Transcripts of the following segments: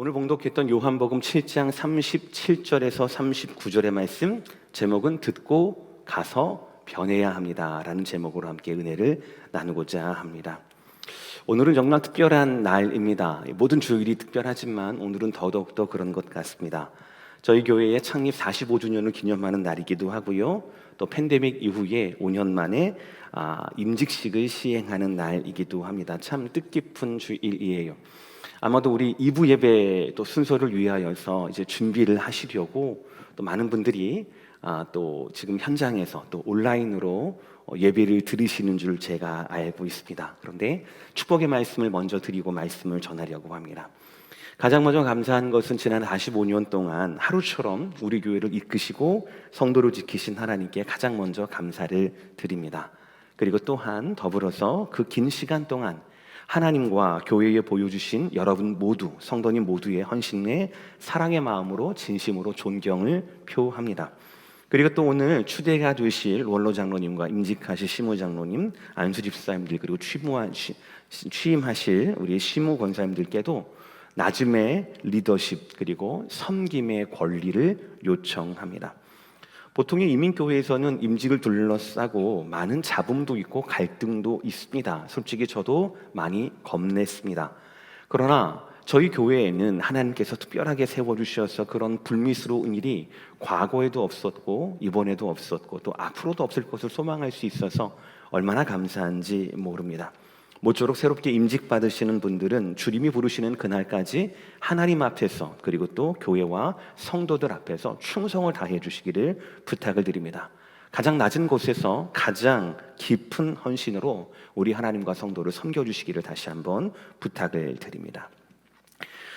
오늘 봉독했던 요한복음 7장 37절에서 39절의 말씀 제목은 듣고 가서 변해야 합니다라는 제목으로 함께 은혜를 나누고자 합니다. 오늘은 정말 특별한 날입니다. 모든 주일이 특별하지만 오늘은 더더욱더 그런 것 같습니다. 저희 교회의 창립 45주년을 기념하는 날이기도 하고요. 또 팬데믹 이후에 5년 만에 아, 임직식을 시행하는 날이기도 합니다. 참 뜻깊은 주일이에요. 아마도 우리 2부 예배 또 순서를 위하여서 이제 준비를 하시려고 또 많은 분들이 아, 또 지금 현장에서 또 온라인으로 어, 예배를 들으시는 줄 제가 알고 있습니다. 그런데 축복의 말씀을 먼저 드리고 말씀을 전하려고 합니다. 가장 먼저 감사한 것은 지난 45년 동안 하루처럼 우리 교회를 이끄시고 성도를 지키신 하나님께 가장 먼저 감사를 드립니다. 그리고 또한 더불어서 그 긴 시간 동안 하나님과 교회에 보여주신 여러분 모두, 성도님 모두의 헌신에 사랑의 마음으로 진심으로 존경을 표합니다. 그리고 또 오늘 추대가 되실 원로 장로님과 임직하실 시무 장로님, 안수 집사님들 그리고 취임하실 우리 시무 권사님들께도 나즘의 리더십 그리고 섬김의 권리를 요청합니다. 보통의 이민교회에서는 임직을 둘러싸고 많은 잡음도 있고 갈등도 있습니다. 솔직히 저도 많이 겁냈습니다. 그러나 저희 교회에는 하나님께서 특별하게 세워주셔서 그런 불미스러운 일이 과거에도 없었고 이번에도 없었고 또 앞으로도 없을 것을 소망할 수 있어서 얼마나 감사한지 모릅니다. 모쪼록 새롭게 임직 받으시는 분들은 주님이 부르시는 그날까지 하나님 앞에서 그리고 또 교회와 성도들 앞에서 충성을 다해 주시기를 부탁을 드립니다. 가장 낮은 곳에서 가장 깊은 헌신으로 우리 하나님과 성도를 섬겨 주시기를 다시 한번 부탁을 드립니다.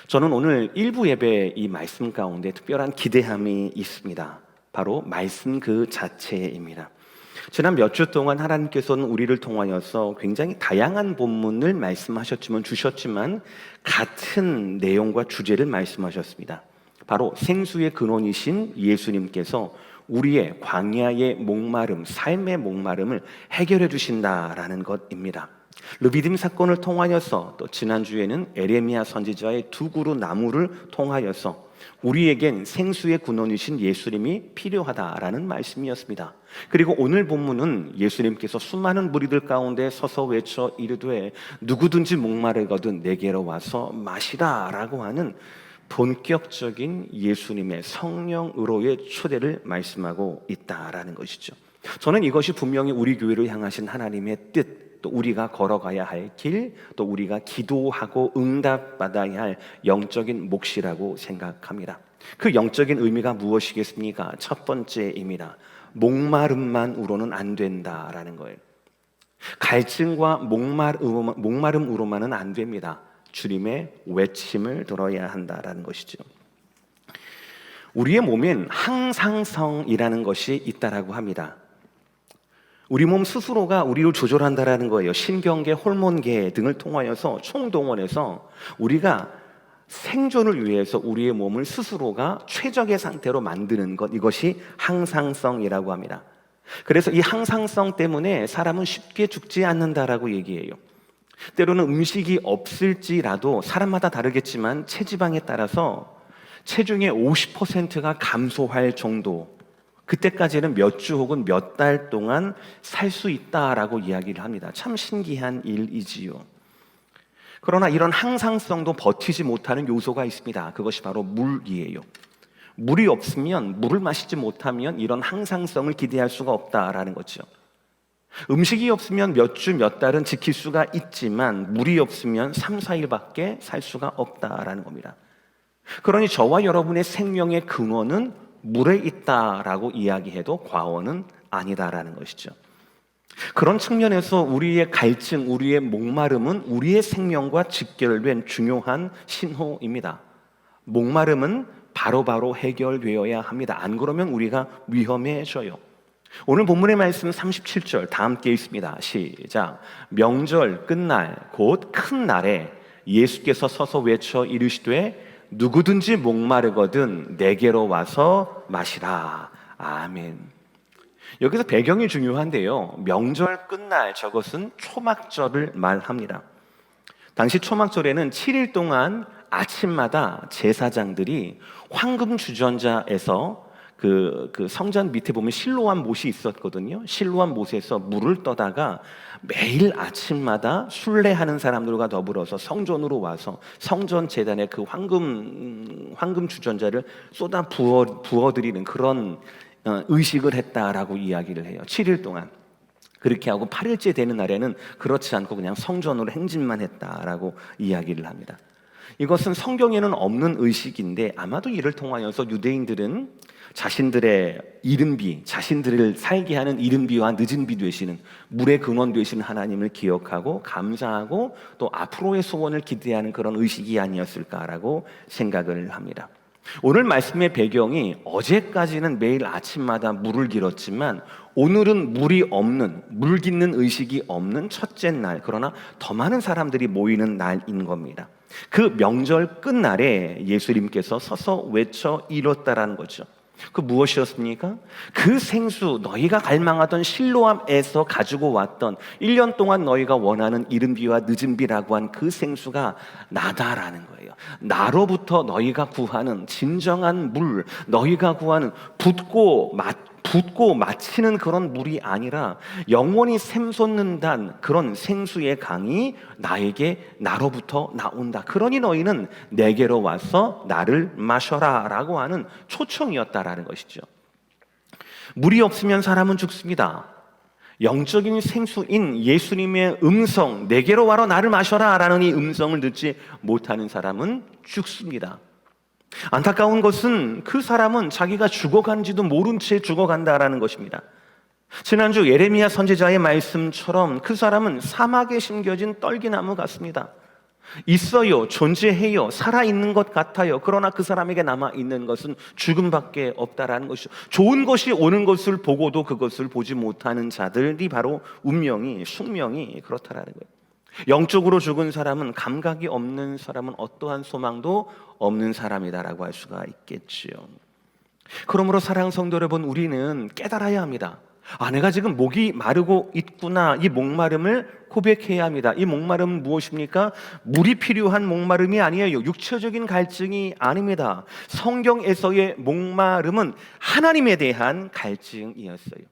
저는 오늘 일부 예배 이 말씀 가운데 특별한 기대함이 있습니다. 바로 말씀 그 자체입니다. 지난 몇 주 동안 하나님께서는 우리를 통하여서 굉장히 다양한 본문을 말씀하셨지만 주셨지만 같은 내용과 주제를 말씀하셨습니다. 바로 생수의 근원이신 예수님께서 우리의 광야의 목마름, 삶의 목마름을 해결해 주신다라는 것입니다. 르비딤 사건을 통하여서 또 지난주에는 에레미야 선지자의 두 그루 나무를 통하여서 우리에겐 생수의 근원이신 예수님이 필요하다라는 말씀이었습니다. 그리고 오늘 본문은 예수님께서 수많은 무리들 가운데 서서 외쳐 이르되 누구든지 목마르거든 내게로 와서 마시라라고 하는 본격적인 예수님의 성령으로의 초대를 말씀하고 있다라는 것이죠. 저는 이것이 분명히 우리 교회를 향하신 하나님의 뜻, 또 우리가 걸어가야 할 길, 또 우리가 기도하고 응답받아야 할 영적인 몫이라고 생각합니다. 그 영적인 의미가 무엇이겠습니까? 첫 번째입니다. 목마름만으로는 안 된다라는 거예요. 갈증과 목마름, 목마름으로만은 안 됩니다. 주님의 외침을 들어야 한다라는 것이죠. 우리의 몸엔 항상성이라는 것이 있다라고 합니다. 우리 몸 스스로가 우리를 조절한다라는 거예요. 신경계, 호르몬계 등을 통하여서 총동원해서 우리가 생존을 위해서 우리의 몸을 스스로가 최적의 상태로 만드는 것 이것이 항상성이라고 합니다. 그래서 이 항상성 때문에 사람은 쉽게 죽지 않는다라고 얘기해요. 때로는 음식이 없을지라도 사람마다 다르겠지만 체지방에 따라서 체중의 50%가 감소할 정도 그때까지는 몇 주 혹은 몇 달 동안 살 수 있다라고 이야기를 합니다. 참 신기한 일이지요. 그러나 이런 항상성도 버티지 못하는 요소가 있습니다. 그것이 바로 물이에요. 물이 없으면 물을 마시지 못하면 이런 항상성을 기대할 수가 없다라는 거죠. 음식이 없으면 몇 주, 몇 달은 지킬 수가 있지만 물이 없으면 3, 4일밖에 살 수가 없다라는 겁니다. 그러니 저와 여러분의 생명의 근원은 물에 있다라고 이야기해도 과언은 아니다라는 것이죠. 그런 측면에서 우리의 갈증, 우리의 목마름은 우리의 생명과 직결된 중요한 신호입니다. 목마름은 바로바로 바로 해결되어야 합니다. 안 그러면 우리가 위험해져요. 오늘 본문의 말씀 37절 다 함께 있습니다. 시작. 명절 끝날 곧 큰 날에 예수께서 서서 외쳐 이르시되 누구든지 목마르거든 내게로 와서 마시라. 아멘. 여기서 배경이 중요한데요. 명절 끝날 저것은 초막절을 말합니다. 당시 초막절에는 7일 동안 아침마다 제사장들이 황금 주전자에서 그, 그 성전 밑에 보면 실로암 못이 있었거든요. 실로암 못에서 물을 떠다가 매일 아침마다 순례하는 사람들과 더불어서 성전으로 와서 성전 재단에 그 황금 음, 황금 주전자를 쏟아 부어 부어 드리는 그런 어, 의식을 했다라고 이야기를 해요. 7일 동안. 그렇게 하고 8일째 되는 날에는 그렇지 않고 그냥 성전으로 행진만 했다라고 이야기를 합니다. 이것은 성경에는 없는 의식인데 아마도 이를 통하여서 유대인들은 자신들의 이른비, 자신들을 살게 하는 이른비와 늦은비 되시는 물의 근원 되시는 하나님을 기억하고 감사하고 또 앞으로의 소원을 기대하는 그런 의식이 아니었을까라고 생각을 합니다. 오늘 말씀의 배경이 어제까지는 매일 아침마다 물을 길었지만 오늘은 물이 없는 물 깃는 의식이 없는 첫째 날 그러나 더 많은 사람들이 모이는 날인 겁니다. 그 명절 끝날에 예수님께서 서서 외쳐 이뤘다라는 거죠. 그 무엇이었습니까? 그 생수 너희가 갈망하던 실로암에서 가지고 왔던 1년 동안 너희가 원하는 이른비와 늦은비라고 한 그 생수가 나다라는 거예요. 나로부터 너희가 구하는 진정한 물, 너희가 구하는 붓고 맛 붓고 마치는 그런 물이 아니라 영원히 샘솟는단 그런 생수의 강이 나에게 나로부터 나온다. 그러니 너희는 내게로 와서 나를 마셔라 라고 하는 초청이었다라는 것이죠. 물이 없으면 사람은 죽습니다. 영적인 생수인 예수님의 음성, 내게로 와라 나를 마셔라 라는 이 음성을 듣지 못하는 사람은 죽습니다. 안타까운 것은 그 사람은 자기가 죽어간지도 모른 채 죽어간다라는 것입니다. 지난주 예레미야 선지자의 말씀처럼 그 사람은 사막에 심겨진 떨기나무 같습니다. 있어요, 존재해요, 살아있는 것 같아요. 그러나 그 사람에게 남아있는 것은 죽음밖에 없다라는 것이죠. 좋은 것이 오는 것을 보고도 그것을 보지 못하는 자들이 바로 운명이, 숙명이 그렇다라는 거예요. 영적으로 죽은 사람은 감각이 없는 사람은 어떠한 소망도 없는 사람이다라고 할 수가 있겠지요. 그러므로 사랑 성도 여러분 우리는 깨달아야 합니다. 아, 내가 지금 목이 마르고 있구나. 이 목마름을 고백해야 합니다. 이 목마름은 무엇입니까? 물이 필요한 목마름이 아니에요. 육체적인 갈증이 아닙니다. 성경에서의 목마름은 하나님에 대한 갈증이었어요.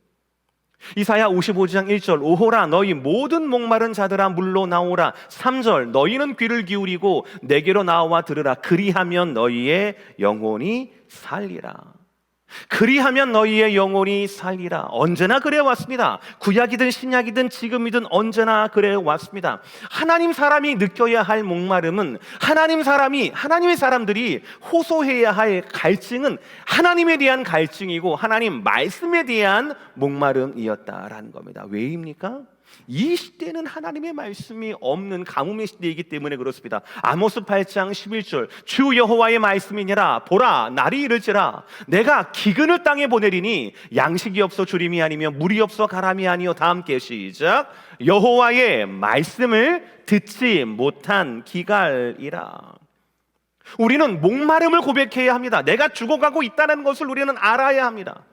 이사야 55장 1절 오호라 너희 모든 목마른 자들아 물로 나오라. 3절 너희는 귀를 기울이고 내게로 나와 들으라. 그리하면 너희의 영혼이 살리라 그리하면 너희의 영혼이 살리라. 언제나 그래 왔습니다. 구약이든 신약이든 지금이든 언제나 그래 왔습니다. 하나님 사람이 느껴야 할 목마름은 하나님 사람이 하나님의 사람들이 호소해야 할 갈증은 하나님에 대한 갈증이고 하나님 말씀에 대한 목마름이었다라는 겁니다. 왜입니까? 이 시대는 하나님의 말씀이 없는 가뭄의 시대이기 때문에 그렇습니다. 아모스 8장 11절 주 여호와의 말씀이니라 보라 날이 이르지라 내가 기근을 땅에 보내리니 양식이 없어 주림이 아니며 물이 없어 가람이 아니요 다 함께 시작 여호와의 말씀을 듣지 못한 기갈이라 우리는 목마름을 고백해야 합니다. 내가 죽어가고 있다는 것을 우리는 알아야 합니다.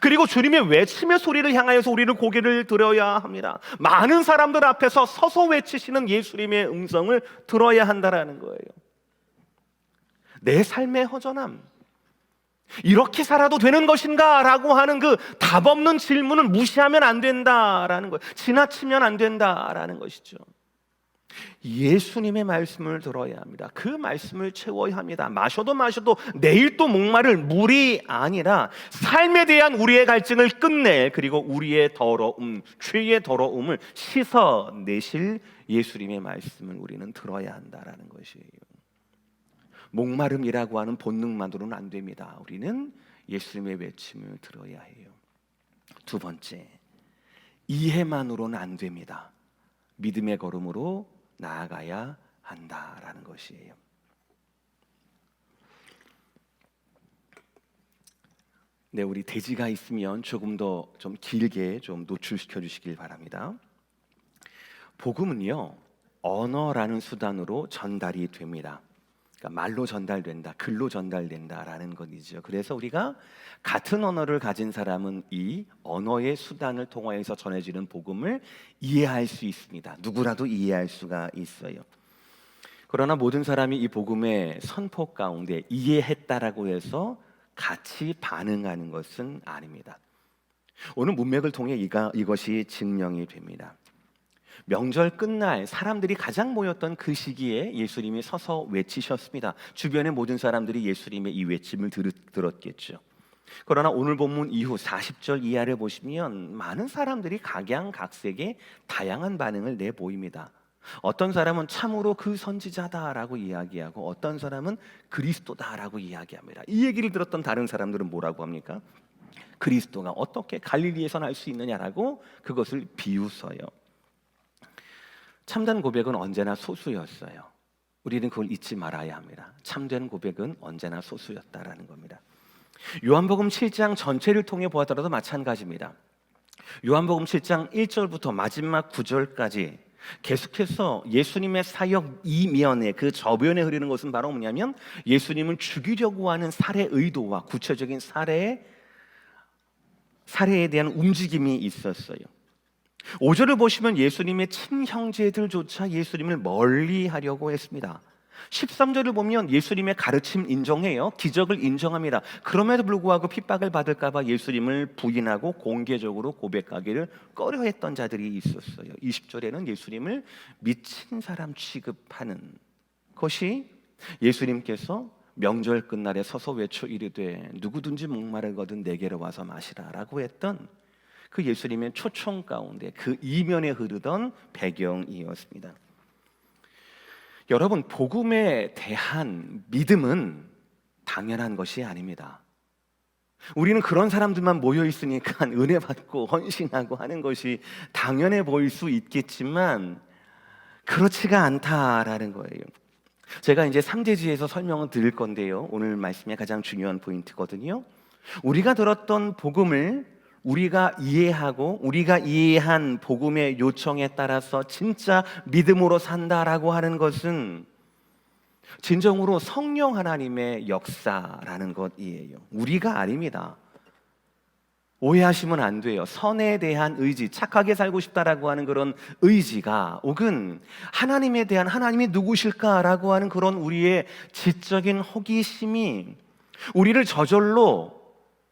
그리고 주님의 외침의 소리를 향하여서 우리는 고개를 들어야 합니다. 많은 사람들 앞에서 서서 외치시는 예수님의 음성을 들어야 한다라는 거예요. 내 삶의 허전함. 이렇게 살아도 되는 것인가? 라고 하는 그 답 없는 질문을 무시하면 안 된다라는 거예요. 지나치면 안 된다라는 것이죠. 예수님의 말씀을 들어야 합니다. 그 말씀을 채워야 합니다. 마셔도 마셔도 내일 또 목마를 물이 아니라 삶에 대한 우리의 갈증을 끝낼 그리고 우리의 더러움, 죄의 더러움을 씻어내실 예수님의 말씀을 우리는 들어야 한다라는 것이에요. 목마름이라고 하는 본능만으로는 안 됩니다. 우리는 예수님의 외침을 들어야 해요. 두 번째, 이해만으로는 안 됩니다. 믿음의 걸음으로 나아가야 한다라는 것이에요. 네, 우리 돼지가 있으면 조금 더 좀 길게 좀 노출시켜 주시길 바랍니다. 복음은요, 언어라는 수단으로 전달이 됩니다. 그러니까 말로 전달된다, 글로 전달된다라는 것이죠. 그래서 우리가 같은 언어를 가진 사람은 이 언어의 수단을 통하여서 전해지는 복음을 이해할 수 있습니다. 누구라도 이해할 수가 있어요. 그러나 모든 사람이 이 복음의 선포 가운데 이해했다라고 해서 같이 반응하는 것은 아닙니다. 오늘 문맥을 통해 이가, 이것이 증명이 됩니다. 명절 끝날 사람들이 가장 모였던 그 시기에 예수님이 서서 외치셨습니다. 주변의 모든 사람들이 예수님의 이 외침을 들, 들었겠죠. 그러나 오늘 본문 이후 40절 이하를 보시면 많은 사람들이 각양각색의 다양한 반응을 내 보입니다. 어떤 사람은 참으로 그 선지자다라고 이야기하고 어떤 사람은 그리스도다라고 이야기합니다. 이 얘기를 들었던 다른 사람들은 뭐라고 합니까? 그리스도가 어떻게 갈릴리에서 날 수 있느냐라고 그것을 비웃어요. 참된 고백은 언제나 소수였어요. 우리는 그걸 잊지 말아야 합니다. 참된 고백은 언제나 소수였다라는 겁니다. 요한복음 7장 전체를 통해 보아더라도 마찬가지입니다. 요한복음 7장 1절부터 마지막 9절까지 계속해서 예수님의 사역 이면에 그 저변에 흐르는 것은 바로 뭐냐면 예수님을 죽이려고 하는 살해 의도와 구체적인 살해 살해에 대한 움직임이 있었어요. 5절을 보시면 예수님의 친형제들조차 예수님을 멀리 하려고 했습니다. 13절을 보면 예수님의 가르침 인정해요. 기적을 인정합니다. 그럼에도 불구하고 핍박을 받을까봐 예수님을 부인하고 공개적으로 고백하기를 꺼려했던 자들이 있었어요. 20절에는 예수님을 미친 사람 취급하는 것이 예수님께서 명절 끝날에 서서 외쳐 이르되 누구든지 목마르거든 내게로 와서 마시라라고 했던 그 예수님의 초청 가운데 그 이면에 흐르던 배경이었습니다. 여러분 복음에 대한 믿음은 당연한 것이 아닙니다. 우리는 그런 사람들만 모여 있으니까 은혜 받고 헌신하고 하는 것이 당연해 보일 수 있겠지만 그렇지가 않다라는 거예요. 제가 이제 삼재지에서 설명을 드릴 건데요. 오늘 말씀의 가장 중요한 포인트거든요. 우리가 들었던 복음을 우리가 이해하고 우리가 이해한 복음의 요청에 따라서 진짜 믿음으로 산다라고 하는 것은 진정으로 성령 하나님의 역사라는 것이에요. 우리가 아닙니다. 오해하시면 안 돼요. 선에 대한 의지, 착하게 살고 싶다라고 하는 그런 의지가 혹은 하나님에 대한 하나님이 누구실까라고 하는 그런 우리의 지적인 호기심이 우리를 저절로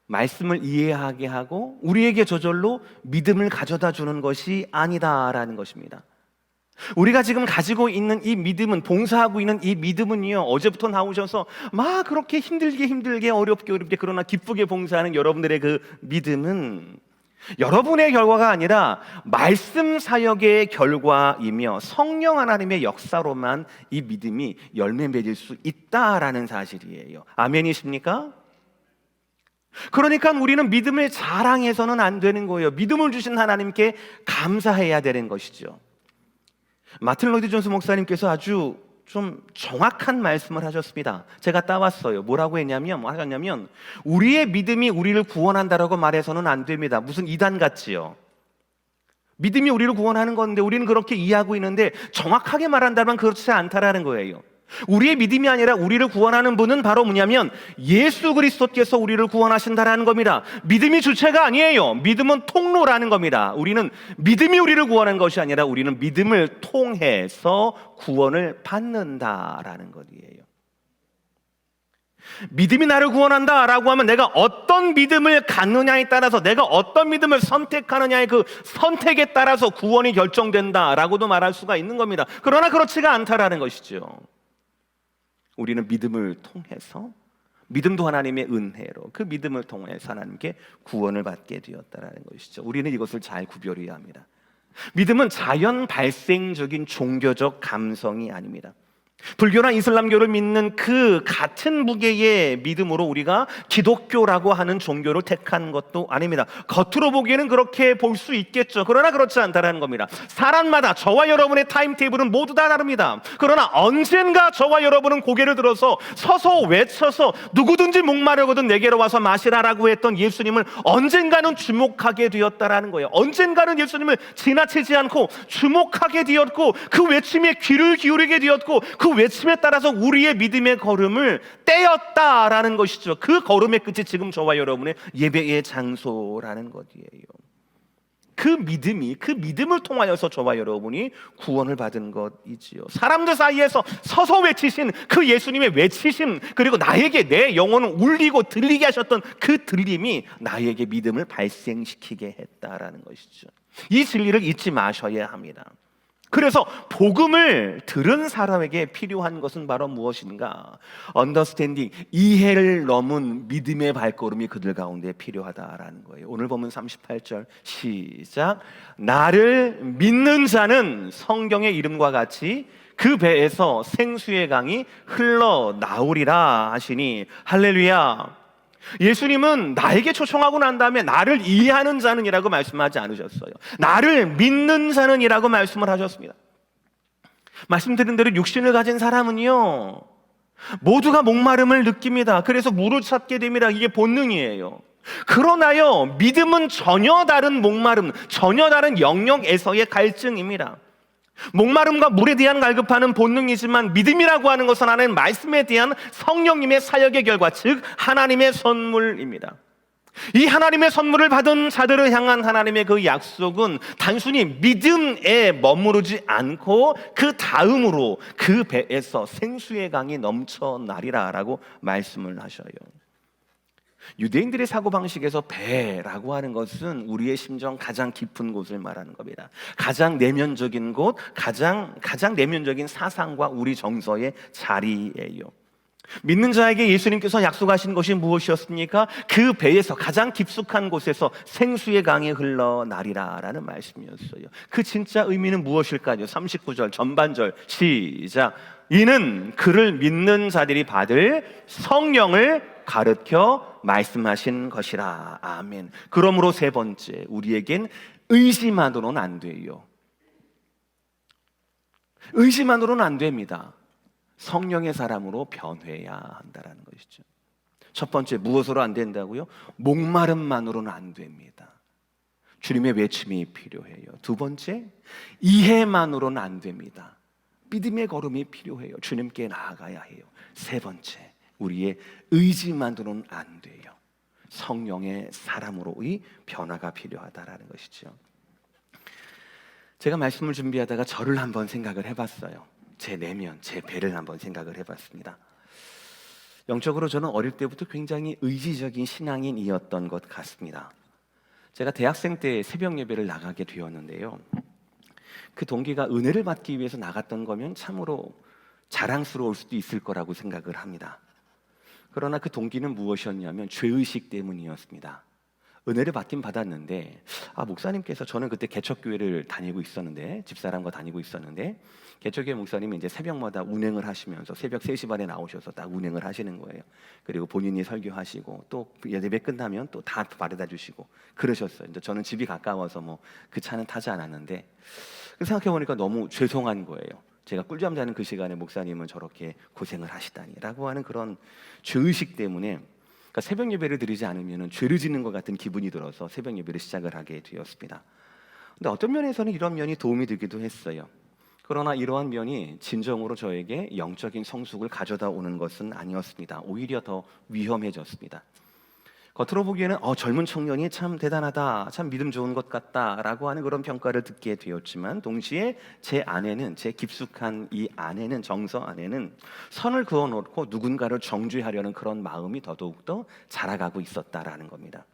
말씀을 이해하게 하고 우리에게 저절로 믿음을 가져다 주는 것이 아니다라는 것입니다. 우리가 지금 가지고 있는 이 믿음은 봉사하고 있는 이 믿음은요 어제부터 나오셔서 막 그렇게 힘들게 힘들게 어렵게 어렵게 그러나 기쁘게 봉사하는 여러분들의 그 믿음은 여러분의 결과가 아니라 말씀 사역의 결과이며 성령 하나님의 역사로만 이 믿음이 열매 맺을 수 있다라는 사실이에요. 아멘이십니까? 그러니까 우리는 믿음을 자랑해서는 안 되는 거예요. 믿음을 주신 하나님께 감사해야 되는 것이죠. 마틴 로디 존스 목사님께서 아주 좀 정확한 말씀을 하셨습니다. 제가 따왔어요. 뭐라고 했냐면, 뭐 하셨냐면, 우리의 믿음이 우리를 구원한다라고 말해서는 안 됩니다. 무슨 이단 같지요. 믿음이 우리를 구원하는 건데 우리는 그렇게 이해하고 있는데 정확하게 말한다면 그렇지 않다라는 거예요. 우리의 믿음이 아니라 우리를 구원하는 분은 바로 뭐냐면 예수 그리스도께서 우리를 구원하신다라는 겁니다. 믿음이 주체가 아니에요. 믿음은 통로라는 겁니다. 우리는 믿음이 우리를 구원한 것이 아니라 우리는 믿음을 통해서 구원을 받는다라는 것이에요. 믿음이 나를 구원한다라고 하면 내가 어떤 믿음을 갖느냐에 따라서 내가 어떤 믿음을 선택하느냐의 그 선택에 따라서 구원이 결정된다라고도 말할 수가 있는 겁니다. 그러나 그렇지가 않다라는 것이죠. 우리는 믿음을 통해서 믿음도 하나님의 은혜로 그 믿음을 통해서 하나님께 구원을 받게 되었다라는 것이죠. 우리는 이것을 잘 구별해야 합니다. 믿음은 자연 발생적인 종교적 감성이 아닙니다. 불교나 이슬람교를 믿는 그 같은 무게의 믿음으로 우리가 기독교라고 하는 종교를 택한 것도 아닙니다. 겉으로 보기에는 그렇게 볼 수 있겠죠. 그러나 그렇지 않다는 겁니다. 사람마다 저와 여러분의 타임테이블은 모두 다 다릅니다. 그러나 언젠가 저와 여러분은 고개를 들어서 서서 외쳐서 누구든지 목마르거든 내게로 와서 마시라라고 했던 예수님을 언젠가는 주목하게 되었다라는 거예요. 언젠가는 예수님을 지나치지 않고 주목하게 되었고 그 외침에 귀를 기울이게 되었고 그 외침에 따라서 우리의 믿음의 걸음을 떼었다라는 것이죠. 그 걸음의 끝이 지금 저와 여러분의 예배의 장소라는 것이에요. 그 믿음이 그 믿음을 통하여서 저와 여러분이 구원을 받은 것이지요. 사람들 사이에서 서서 외치신 그 예수님의 외치심 그리고 나에게 내 영혼을 울리고 들리게 하셨던 그 들림이 나에게 믿음을 발생시키게 했다라는 것이죠. 이 진리를 잊지 마셔야 합니다. 그래서 복음을 들은 사람에게 필요한 것은 바로 무엇인가? 언더스탠딩, 이해를 넘은 믿음의 발걸음이 그들 가운데 필요하다라는 거예요. 오늘 보면 38절 시작. 나를 믿는 자는 성경의 이름과 같이 그 배에서 생수의 강이 흘러 나오리라 하시니 할렐루야. 예수님은 나에게 초청하고 난 다음에 나를 이해하는 자는이라고 말씀하지 않으셨어요. 나를 믿는 자는이라고 말씀을 하셨습니다. 말씀드린 대로 육신을 가진 사람은요, 모두가 목마름을 느낍니다. 그래서 물을 찾게 됩니다. 이게 본능이에요. 그러나요, 믿음은 전혀 다른 목마름, 전혀 다른 영역에서의 갈증입니다. 목마름과 물에 대한 갈급하는 본능이지만 믿음이라고 하는 것은 하나님 말씀에 대한 성령님의 사역의 결과, 즉 하나님의 선물입니다. 이 하나님의 선물을 받은 자들을 향한 하나님의 그 약속은 단순히 믿음에 머무르지 않고 그 다음으로 그 배에서 생수의 강이 넘쳐나리라라고 말씀을 하셔요. 유대인들의 사고 방식에서 배라고 하는 것은 우리의 심정 가장 깊은 곳을 말하는 겁니다. 가장 내면적인 곳, 가장 가장 내면적인 사상과 우리 정서의 자리예요. 믿는 자에게 예수님께서 약속하신 것이 무엇이었습니까? 그 배에서 가장 깊숙한 곳에서 생수의 강이 흘러나리라 라는 말씀이었어요. 그 진짜 의미는 무엇일까요? 39절 전반절 시작. 이는 그를 믿는 자들이 받을 성령을 가르쳐 말씀하신 것이라. 아멘. 그러므로 세 번째, 우리에겐 의지만으로는 안 돼요. 의지만으로는 안 됩니다. 성령의 사람으로 변해야 한다라는 것이죠. 첫 번째 무엇으로 안 된다고요? 목마름만으로는 안 됩니다. 주님의 외침이 필요해요. 두 번째 이해만으로는 안 됩니다. 믿음의 걸음이 필요해요. 주님께 나아가야 해요. 세 번째 우리의 의지만으로는 안 돼요. 성령의 사람으로의 변화가 필요하다라는 것이죠. 제가 말씀을 준비하다가 저를 한번 생각을 해봤어요. 제 내면, 제 배를 한번 생각을 해봤습니다. 영적으로 저는 어릴 때부터 굉장히 의지적인 신앙인이었던 것 같습니다. 제가 대학생 때 새벽 예배를 나가게 되었는데요. 그 동기가 은혜를 받기 위해서 나갔던 거면 참으로 자랑스러울 수도 있을 거라고 생각을 합니다. 그러나 그 동기는 무엇이었냐면 죄의식 때문이었습니다. 은혜를 받긴 받았는데 아 목사님께서 저는 그때 개척교회를 다니고 있었는데 집사람과 다니고 있었는데 개척교회 목사님이 이제 새벽마다 운행을 하시면서 새벽 3시 반에 나오셔서 딱 운행을 하시는 거예요. 그리고 본인이 설교하시고 또 예배 끝나면 또 다 바래다 주시고 그러셨어요. 이제 저는 집이 가까워서 뭐 그 차는 타지 않았는데 생각해 보니까 너무 죄송한 거예요. 제가 꿀잠 자는 그 시간에 목사님은 저렇게 고생을 하시다니라고 하는 그런 죄의식 때문에 그러니까 새벽 예배를 드리지 않으면 죄를 짓는 것 같은 기분이 들어서 새벽 예배를 시작을 하게 되었습니다. 근데 어떤 면에서는 이런 면이 도움이 되기도 했어요. 그러나 이러한 면이 진정으로 저에게 영적인 성숙을 가져다 오는 것은 아니었습니다. 오히려 더 위험해졌습니다. 겉으로 보기에는 어, 젊은 청년이 참 대단하다, 참 믿음 좋은 것 같다라고 하는 그런 평가를 듣게 되었지만 동시에 제 안에는 제 깊숙한 이 안에는 정서 안에는 선을 그어놓고 누군가를 정죄하려는 그런 마음이 더더욱 더 자라가고 있었다라는 겁니다.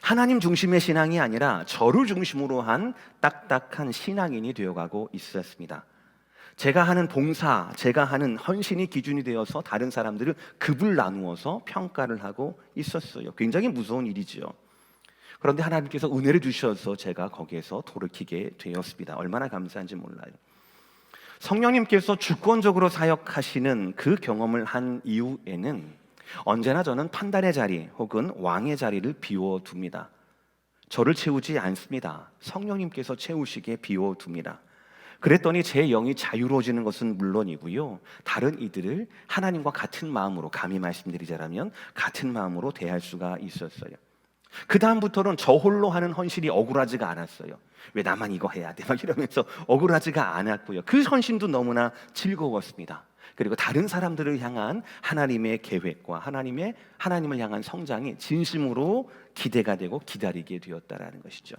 하나님 중심의 신앙이 아니라 저를 중심으로 한 딱딱한 신앙인이 되어가고 있었습니다. 제가 하는 봉사, 제가 하는 헌신이 기준이 되어서 다른 사람들을 급을 나누어서 평가를 하고 있었어요. 굉장히 무서운 일이지요. 그런데 하나님께서 은혜를 주셔서 제가 거기에서 돌이키게 되었습니다. 얼마나 감사한지 몰라요. 성령님께서 주권적으로 사역하시는 그 경험을 한 이후에는 언제나 저는 판단의 자리 혹은 왕의 자리를 비워둡니다. 저를 채우지 않습니다. 성령님께서 채우시게 비워둡니다. 그랬더니 제 영이 자유로워지는 것은 물론이고요. 다른 이들을 하나님과 같은 마음으로 감히 말씀드리자면 같은 마음으로 대할 수가 있었어요. 그 다음부터는 저 홀로 하는 헌신이 억울하지가 않았어요. 왜 나만 이거 해야 돼? 막 이러면서 억울하지가 않았고요. 그 헌신도 너무나 즐거웠습니다. 그리고 다른 사람들을 향한 하나님의 계획과 하나님의 하나님을 향한 성장이 진심으로 기대가 되고 기다리게 되었다라는 것이죠.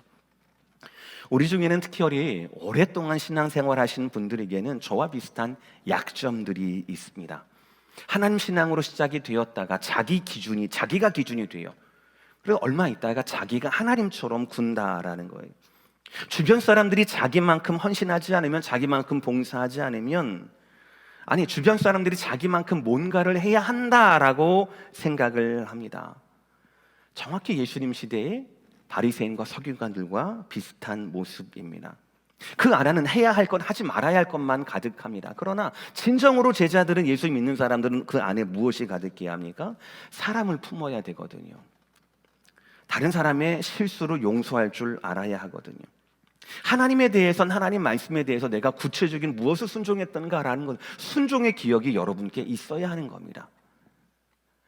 우리 중에는 특별히 오랫동안 신앙생활 하신 분들에게는 저와 비슷한 약점들이 있습니다. 하나님 신앙으로 시작이 되었다가 자기 기준이 자기가 기준이 돼요. 그래서 얼마 있다가 자기가 하나님처럼 군다라는 거예요. 주변 사람들이 자기만큼 헌신하지 않으면 자기만큼 봉사하지 않으면 아니 주변 사람들이 자기만큼 뭔가를 해야 한다라고 생각을 합니다. 정확히 예수님 시대에 바리새인과 서기관들과 비슷한 모습입니다. 그 안에는 해야 할 것, 하지 말아야 할 것만 가득합니다. 그러나 진정으로 제자들은 예수 믿는 사람들은 그 안에 무엇이 가득해야 합니까? 사람을 품어야 되거든요. 다른 사람의 실수를 용서할 줄 알아야 하거든요. 하나님에 대해선 하나님 말씀에 대해서 내가 구체적인 무엇을 순종했던가라는 것, 순종의 기억이 여러분께 있어야 하는 겁니다.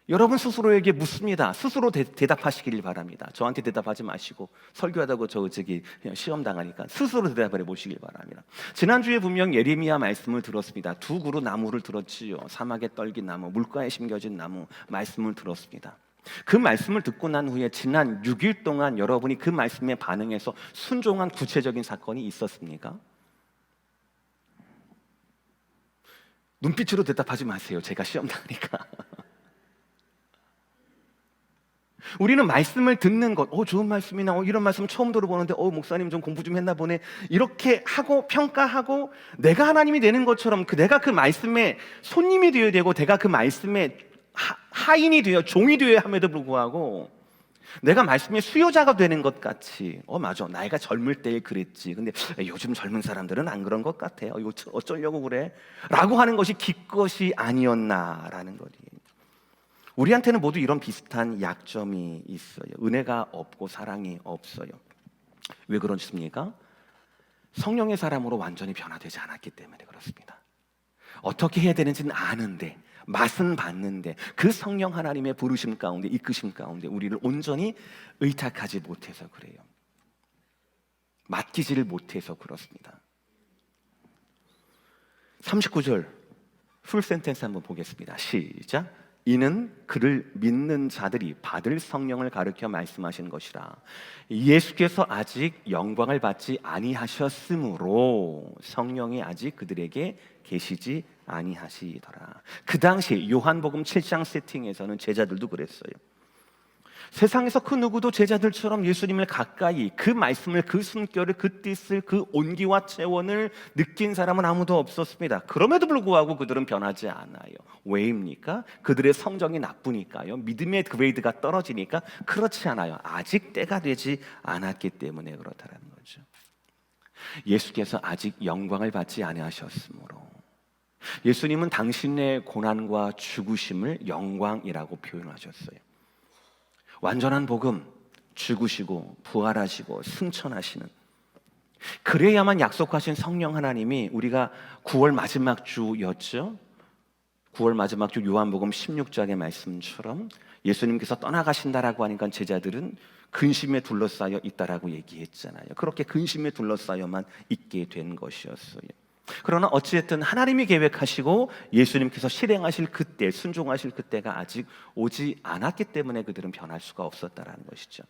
여러분 스스로에게 묻습니다. 스스로 대, 답하시길 바랍니다. 저한테 대답하지 마시고 설교하다고 저 저기 시험 당하니까 스스로 대답해 보시길 바랍니다. 지난주에 분명 예레미야 말씀을 들었습니다. 두 그루 나무를 들었지요. 사막에 떨긴 나무, 물가에 심겨진 나무 말씀을 들었습니다. 그 말씀을 듣고 난 후에 지난 6일 동안 여러분이 그 말씀에 반응해서 순종한 구체적인 사건이 있었습니까? 눈빛으로 대답하지 마세요. 제가 시험 당하니까. 우리는 말씀을 듣는 것, 어, 좋은 말씀이나, 어, 이런 말씀 처음 들어보는데, 어, 목사님 좀 공부 좀 했나 보네. 이렇게 하고 평가하고 내가 하나님이 되는 것처럼 그 내가 그 말씀에 손님이 되어야 되고 내가 그 말씀에 하, 인이 되어 종이 되어야 함에도 불구하고 내가 말씀의 수요자가 되는 것 같이 어 맞아. 나이가 젊을 때 그랬지. 근데 요즘 젊은 사람들은 안 그런 것 같아요 이거 어쩌려고 그래? 라고 하는 것이 기껏이 아니었나라는 거지 우리한테는 모두 이런 비슷한 약점이 있어요. 은혜가 없고 사랑이 없어요. 왜 그렇습니까? 성령의 사람으로 완전히 변화되지 않았기 때문에 그렇습니다. 어떻게 해야 되는지는 아는데 맛은 봤는데 그 성령 하나님의 부르심 가운데 이끄심 가운데 우리를 온전히 의탁하지 못해서 그래요. 맡기지를 못해서 그렇습니다. 39절 풀 센텐스 한번 보겠습니다. 시작. 이는 그를 믿는 자들이 받을 성령을 가르켜 말씀하신 것이라. 예수께서 아직 영광을 받지 아니하셨으므로 성령이 아직 그들에게 계시지 아니하시더라. 그 당시 요한복음 7장 세팅에서는 제자들도 그랬어요. 세상에서 그 누구도 제자들처럼 예수님을 가까이 그 말씀을 그 숨결을 그 뜻을 그 온기와 체원을 느낀 사람은 아무도 없었습니다. 그럼에도 불구하고 그들은 변하지 않아요. 왜입니까? 그들의 성정이 나쁘니까요. 믿음의 그레이드가 떨어지니까 그렇지 않아요. 아직 때가 되지 않았기 때문에 그렇다는 거죠. 예수께서 아직 영광을 받지 아니하셨으므로 예수님은 당신의 고난과 죽으심을 영광이라고 표현하셨어요. 완전한 복음, 죽으시고 부활하시고 승천하시는 그래야만 약속하신 성령 하나님이 우리가 9월 마지막 주였죠. 9월 마지막 주 요한복음 16장의 말씀처럼 예수님께서 떠나가신다라고 하니까 제자들은 근심에 둘러싸여 있다라고 얘기했잖아요. 그렇게 근심에 둘러싸여만 있게 된 것이었어요. 그러나 어찌됐든 하나님이 계획하시고 예수님께서 실행하실 그때, 순종하실 그때가 아직 오지 않았기 때문에 그들은 변할 수가 없었다라는 것이죠.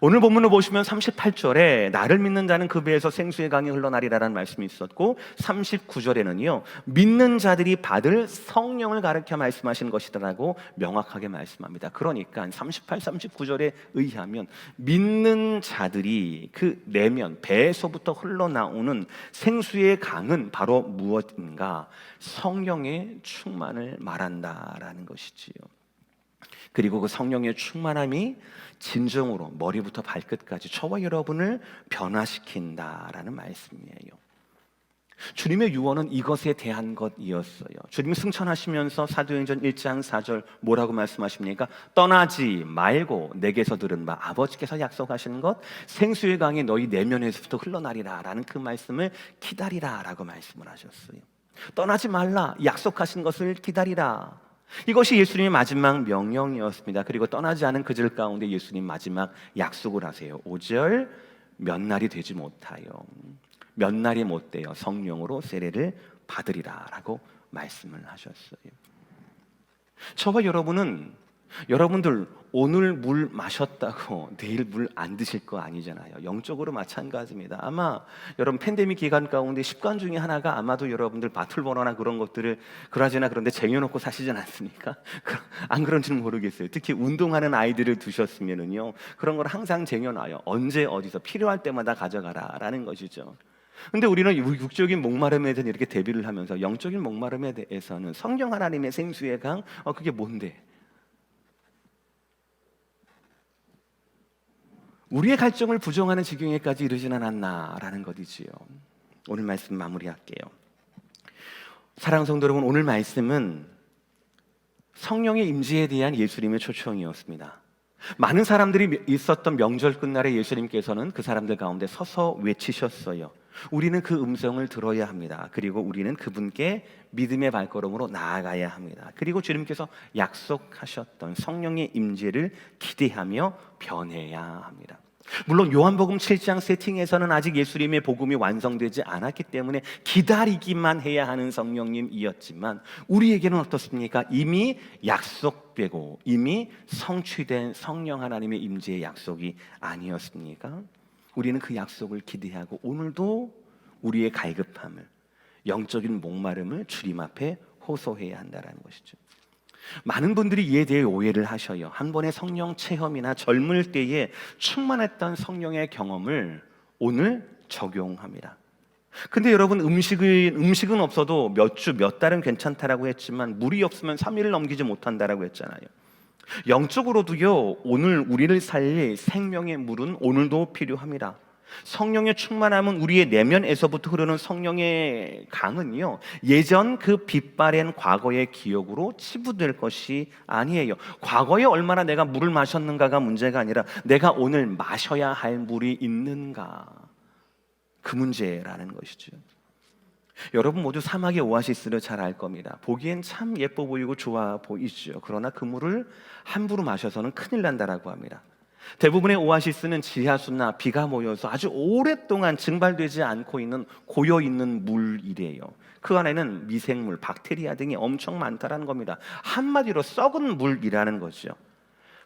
오늘 본문을 보시면 38절에 나를 믿는 자는 그 배에서 생수의 강이 흘러나리라는 말씀이 있었고 39절에는요 믿는 자들이 받을 성령을 가르쳐 말씀하신 것이다라고 명확하게 말씀합니다. 그러니까 38, 39절에 의하면 믿는 자들이 그 내면 배에서부터 흘러나오는 생수의 강은 바로 무엇인가 성령의 충만을 말한다라는 것이지요. 그리고 그 성령의 충만함이 진정으로 머리부터 발끝까지 저와 여러분을 변화시킨다라는 말씀이에요. 주님의 유언은 이것에 대한 것이었어요. 주님이 승천하시면서 사도행전 1장 4절 뭐라고 말씀하십니까? 떠나지 말고 내게서 들은 바 아버지께서 약속하시는 것 생수의 강이 너희 내면에서부터 흘러나리라라는 그 말씀을 기다리라라고 말씀을 하셨어요. 떠나지 말라 약속하신 것을 기다리라. 이것이 예수님의 마지막 명령이었습니다. 그리고 떠나지 않은 그들 가운데 예수님 마지막 약속을 하세요. 5절 몇 날이 되지 못하여 몇 날이 못 되어 성령으로 세례를 받으리라라고 말씀을 하셨어요. 저와 여러분은 여러분들 오늘 물 마셨다고 내일 물 안 드실 거 아니잖아요. 영적으로 마찬가지입니다. 아마 여러분 팬데믹 기간 가운데 습관 중에 하나가 아마도 여러분들 바틀버너나 그런 것들을 그러지나 그런데 쟁여놓고 사시진 않습니까? 안 그런지는 모르겠어요. 특히 운동하는 아이들을 두셨으면은요 그런 걸 항상 쟁여놔요. 언제 어디서 필요할 때마다 가져가라라는 것이죠. 근데 우리는 육- 육적인 목마름에 대해 이렇게 대비를 하면서 영적인 목마름에 대해서는 성령 하나님의 생수의 강, 어 그게 뭔데? 우리의 갈증을 부정하는 지경에까지 이르진 않았나라는 것이지요. 오늘 말씀 마무리할게요. 사랑하는 성도 여러분, 오늘 말씀은 성령의 임재에 대한 예수님의 초청이었습니다. 많은 사람들이 있었던 명절 끝날에 예수님께서는 그 사람들 가운데 서서 외치셨어요. 우리는 그 음성을 들어야 합니다. 그리고 우리는 그분께 믿음의 발걸음으로 나아가야 합니다. 그리고 주님께서 약속하셨던 성령의 임재를 기대하며 변해야 합니다. 물론 요한복음 7장 세팅에서는 아직 예수님의 복음이 완성되지 않았기 때문에 기다리기만 해야 하는 성령님이었지만 우리에게는 어떻습니까? 이미 약속되고 이미 성취된 성령 하나님의 임재의 약속이 아니었습니까? 우리는 그 약속을 기대하고 오늘도 우리의 갈급함을 영적인 목마름을 주님 앞에 호소해야 한다는 것이죠. 많은 분들이 이에 대해 오해를 하셔요. 한 번의 성령 체험이나 젊을 때에 충만했던 성령의 경험을 오늘 적용합니다. 근데 여러분 음식은 음식은 없어도 몇 주몇 달은 괜찮다라고 했지만 물이 없으면 3일을 넘기지 못한다라고 했잖아요. 영적으로도요. 오늘 우리를 살릴 생명의 물은 오늘도 필요합니다. 성령의 충만함은 우리의 내면에서부터 흐르는 성령의 강은요 예전 그 빛바랜 과거의 기억으로 치부될 것이 아니에요. 과거에 얼마나 내가 물을 마셨는가가 문제가 아니라 내가 오늘 마셔야 할 물이 있는가 그 문제라는 것이죠. 여러분 모두 사막의 오아시스를 잘 알 겁니다. 보기엔 참 예뻐 보이고 좋아 보이죠. 그러나 그 물을 함부로 마셔서는 큰일 난다라고 합니다. 대부분의 오아시스는 지하수나 비가 모여서 아주 오랫동안 증발되지 않고 있는 고여 있는 물이래요. 그 안에는 미생물, 박테리아 등이 엄청 많다라는 겁니다. 한마디로 썩은 물이라는 거죠.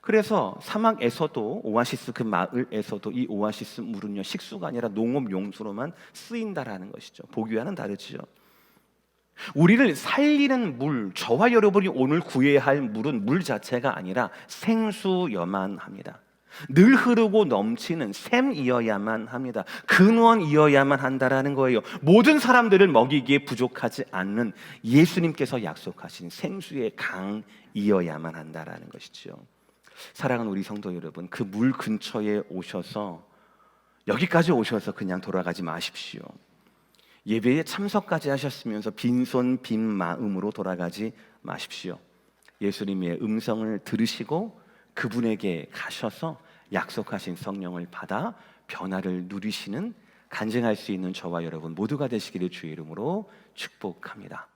그래서 사막에서도 오아시스 그 마을에서도 이 오아시스 물은요 식수가 아니라 농업 용수로만 쓰인다라는 것이죠. 보기와는 다르지요. 우리를 살리는 물, 저와 여러분이 오늘 구해야 할 물은 물 자체가 아니라 생수여만 합니다. 늘 흐르고 넘치는 샘이어야만 합니다. 근원이어야만 한다라는 거예요. 모든 사람들을 먹이기에 부족하지 않는 예수님께서 약속하신 생수의 강이어야만 한다라는 것이죠. 사랑하는 우리 성도 여러분, 그 물 근처에 오셔서 여기까지 오셔서 그냥 돌아가지 마십시오. 예배에 참석까지 하셨으면서 빈손 빈 마음으로 돌아가지 마십시오. 예수님의 음성을 들으시고 그분에게 가셔서 약속하신 성령을 받아 변화를 누리시는 간증할 수 있는 저와 여러분 모두가 되시기를 주의 이름으로 축복합니다.